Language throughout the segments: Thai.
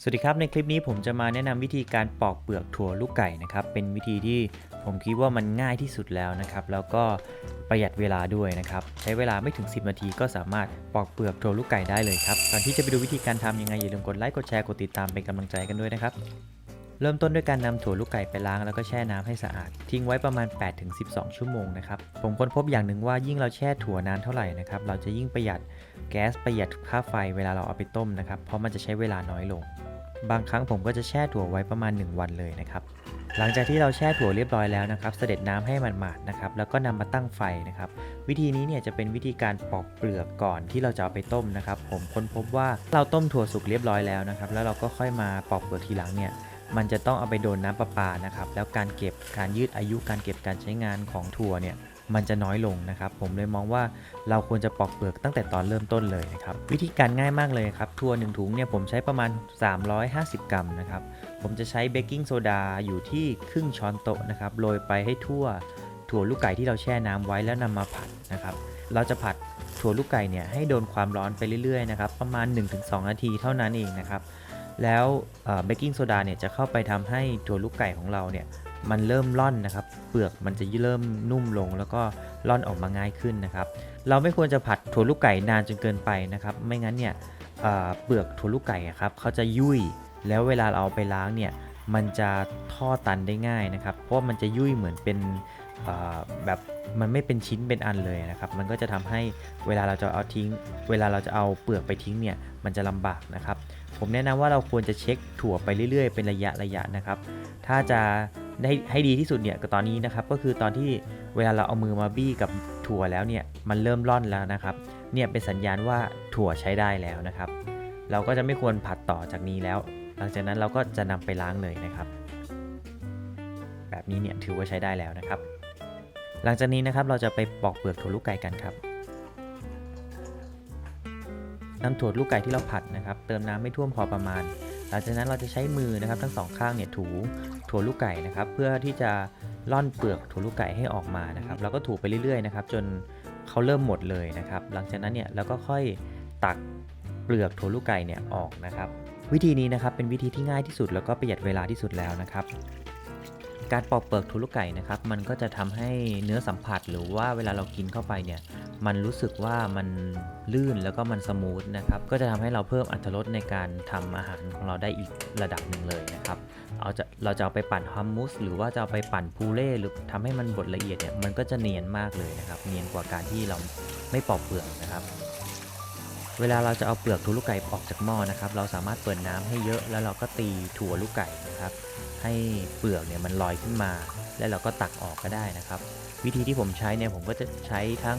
สวัสดีครับในคลิปนี้ผมจะมาแนะนำวิธีการปอกเปลือกถั่วลูกไก่นะครับเป็นวิธีที่ผมคิดว่ามันง่ายที่สุดแล้วนะครับ แล้วก็ประหยัดเวลาด้วยนะครับ ใช้เวลาไม่ถึง 10 นาทีก็สามารถปอกเปลือกถั่วลูกไก่ได้เลยครับก่อนที่จะไปดูวิธีการทำยังไงอย่าลืมกดไลค์กดแชร์กดติดตามเป็นกำลังใจกันด้วยนะครับ เริ่มต้นด้วยการนำถั่วลูกไก่ไปล้างแล้วก็แช่น้ำให้สะอาด ทิ้งไว้ประมาณ 8-12 ชั่วโมงนะครับ ผมค้นพบอย่างหนึ่งว่ายิ่งเราแช่ถั่วนานเท่าไหร่นะครับ เราจะยิ่งประหยัดแก๊สประหยัดค่าไฟเวลาเราเอาไปต้มนะครับ เพราะมันจะใช้เวลาน้อยลง บางครั้งผมก็จะแช่ถั่วไว้ประมาณ 1 วันเลยนะครับ หลังจากที่เราแช่ถั่วเรียบร้อยแล้วนะครับ เสด็จน้ำให้มันหมาดนะครับ แล้วก็นำมาตั้งไฟนะครับ วิธีนี้เนี่ยจะเป็นวิธีการปอกเปลือกก่อนที่เราจะเอาไปต้มนะครับ ผมค้นพบว่าเราต้มถั่วสุกเรียบร้อยแล้วนะครับ แล้วเราก็ค่อยมาปอกเปลือกทีหลังเนี่ย มันจะต้องเอาไปโดนน้ำประปานะครับ แล้วการเก็บการยืดอายุการเก็บการใช้งานของถั่วเนี่ยมันจะน้อยลงนะครับ ผมเลยมองว่าเราควรจะปอกเปลือกตั้งแต่ตอนเริ่มต้นเลยนะครับ วิธีการง่ายมากเลยครับถั่วหนึ่งถุงเนี่ยผมใช้ประมาณ 350 กรัมนะครับ ผมจะใช้เบกกิ้งโซดาอยู่ที่ครึ่งช้อนโต๊ะนะครับโรยไปให้ทั่วถั่วลูกไก่ที่เราแช่น้ำไว้แล้วนำมาผัดนะครับ เราจะผัดถั่วลูกไก่เนี่ยให้โดนความร้อนไปเรื่อยๆนะครับประมาณ 1-2 นาทีเท่านั้นเองนะครับ แล้วเบกกิ้งโซดาเนี่ยจะเข้าไปทำให้ถั่วลูกไก่ของเราเนี่ยมันเริ่มร่อนนะครับ เปลือกมันจะเริ่มนุ่มลง แล้วก็ร่อนออกมาง่ายขึ้นนะครับ เราไม่ควรจะผัดถั่วลูกไก่นานจนเกินไปนะครับ ไม่งั้นเนี่ยเปลือกถั่วลูกไก่ครับเขาจะยุ่ย แล้วเวลาเราเอาไปล้างเนี่ยมันจะท่อตันได้ง่ายนะครับ เพราะมันจะยุ่ยเหมือนเป็นแบบมันไม่เป็นชิ้นเป็นอันเลยนะครับ มันก็จะทำให้เวลาเราจะเอาทิ้ง เวลาเราจะเอาเปลือกไปทิ้งเนี่ยมันจะลำบากนะครับ ผมแนะนำว่าเราควรจะเช็คถั่วไปเรื่อยๆ เป็นระยะระยะนะครับ ถ้าจะได้ให้ดีที่สุดเนี่ยก็ตอนนี้นะครับก็คือตอนที่เวลาเราเอามือมาบี้กับถั่วแล้วเนี่ยมันเริ่มร่อนแล้วนะครับ เนี่ยเป็นสัญญาณว่าถั่วใช้ได้แล้วนะครับ เราก็จะไม่ควรผัดต่อจากนี้แล้ว หลังจากนั้นเราก็จะนำไปล้างเลยนะครับ แบบนี้เนี่ยถือว่าใช้ได้แล้วนะครับ หลังจากนี้นะครับเราจะไปปอกเปลือกถั่วลูกไก่กันครับ นำถั่วลูกไก่ที่เราผัดนะครับ เติมน้ำไม่ท่วมพอประมาณ หลังจากนั้นเราจะใช้มือนะครับ ทั้งสองข้างเนี่ยถูถั่วลูกไก่นะครับ เพื่อที่จะล่อนเปลือกถั่วลูกไก่ให้ออกมานะครับเราก็ถูไปเรื่อยๆนะครับ จนเขาเริ่มหมดเลยนะครับ หลังจากนั้นเนี่ยเราก็ค่อยตักเปลือกถั่วลูกไก่เนี่ยออกนะครับ วิธีนี้นะครับเป็นวิธีที่ง่ายที่สุดแล้วก็ประหยัดเวลาที่สุดแล้วนะครับ การปอกเปลือกถั่วลูกไก่นะครับ มันก็จะทำให้เนื้อสัมผัสหรือว่าเวลาเรากินเข้าไปเนี่ย มันรู้สึกว่ามันลื่นแล้วก็มันสมูทนะครับ ก็จะทำให้เราเพิ่มอรรถรสในการทำอาหารของเราได้อีกระดับหนึ่งเลยนะครับ เอาจะเราจะเอาไปปั่นฮัมมูสหรือว่าจะเอาไปปั่นพูเล่หรือทำให้มันบดละเอียดเนี่ย มันก็จะเนียนมากเลยนะครับ เนียนกว่าการที่เราไม่ปอกเปลือกนะครับ เวลาเราจะเอาเปลือกถั่วลูกไก่ออกจากหม้อนะครับ เราสามารถเปิดน้ำให้เยอะแล้วเราก็ตีถั่วลูกไก่นะครับ ให้เปลือกเนี่ยมันลอยขึ้นมา แล้วเราก็ตักออกก็ได้นะครับ วิธีที่ผมใช้เนี่ยผมก็จะใช้ทั้ง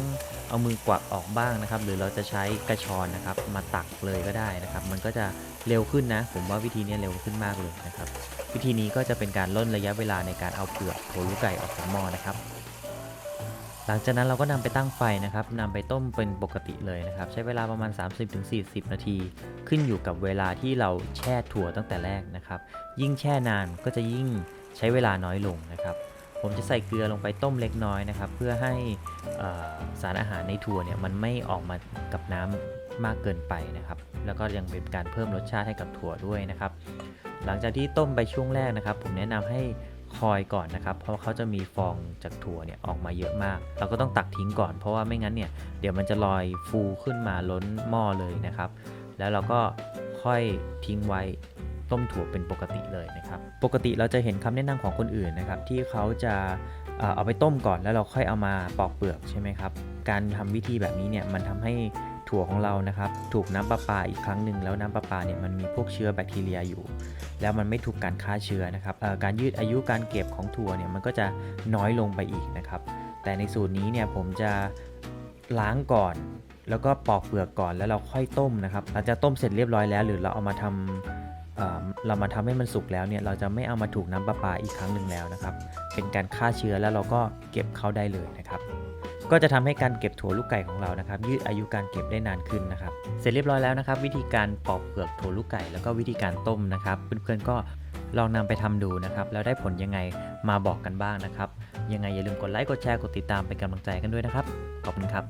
เอามือกวักออกบ้างนะครับ หรือเราจะใช้กระชอนนะครับ มาตักเลยก็ได้นะครับ มันก็จะเร็วขึ้นนะ ผมว่าวิธีนี้เร็วขึ้นมากเลยนะครับ วิธีนี้ก็จะเป็นการล่นระยะเวลาในการเอาเปลือกโถลูกไก่ออกจากหม้อนะครับ หลังจากนั้นเราก็นำไปตั้งไฟนะครับนำไปต้มเป็นปกติเลยนะครับ ใช้เวลาประมาณ 30-40 นาที ขึ้นอยู่กับเวลาที่เราแช่ถั่วตั้งแต่แรกนะครับ ยิ่งแช่นานก็จะยิ่งใช้เวลาน้อยลงนะครับ ผมจะใส่เกลือลงไปต้มเล็กน้อยนะครับ เพื่อให้สารอาหารในถั่วเนี่ยมันไม่ออกมากับน้ำมากเกินไปนะครับ แล้วก็ยังเป็นการเพิ่มรสชาติให้กับถั่วด้วยนะครับ หลังจากที่ต้มไปช่วงแรกนะครับ ผมแนะนำให้ คอยก่อนนะครับ เพราะเขาจะมีฟองจากถั่วเนี่ยออกมาเยอะมาก เราก็ต้องตักทิ้งก่อน เพราะว่าไม่งั้นเนี่ยเดี๋ยวมันจะลอยฟูขึ้นมาล้นหม้อเลยนะครับ แล้วเราก็ค่อยทิ้งไว้ต้มถั่วเป็นปกติเลยนะครับ ปกติเราจะเห็นคำแนะนำของคนอื่นนะครับ ที่เขาจะเอาไปต้มก่อนแล้วเราค่อยเอามาปอกเปลือกใช่ไหมครับ การทำวิธีแบบนี้เนี่ยมันทำให้ ถั่วของเรานะครับ ถูกน้ำประปาอีกครั้งหนึ่งแล้วน้ำประปาเนี่ยมันมีพวกเชื้อแบคทีเรียอยู่ แล้วมันไม่ถูกการฆ่าเชื้อนะครับการยืดอายุการเก็บของถั่วเนี่ยมันก็จะน้อยลงไปอีกนะครับ แต่ในสูตรนี้เนี่ยผมจะล้างก่อน แล้วก็ปอกเปลือกก่อนแล้วเราค่อยต้มนะครับหลังจากต้มเสร็จเรียบร้อยแล้ว หรือเราเอามาทำเอ่อเรามาทำให้มันสุกแล้วเนี่ยเราจะไม่เอามาถูกน้ำประปาอีกครั้งหนึ่งแล้วนะครับ เป็นการฆ่าเชื้อแล้วเราก็เก็บเข้าได้เลยนะครับ ก็จะทำให้การเก็บถั่วลูกไก่ของเรานะครับยืดอายุการเก็บได้นานขึ้นนะครับ เสร็จเรียบร้อยแล้วนะครับ วิธีการปอกเปลือกถั่วลูกไก่แล้วก็วิธีการต้มนะครับเพื่อนๆก็ลองนำไปทำดูนะครับ แล้วได้ผลยังไงมาบอกกันบ้างนะครับ ยังไงอย่าลืมกดไลค์กดแชร์กดติดตามเป็นกำลังใจกันด้วยนะครับ ขอบคุณครับ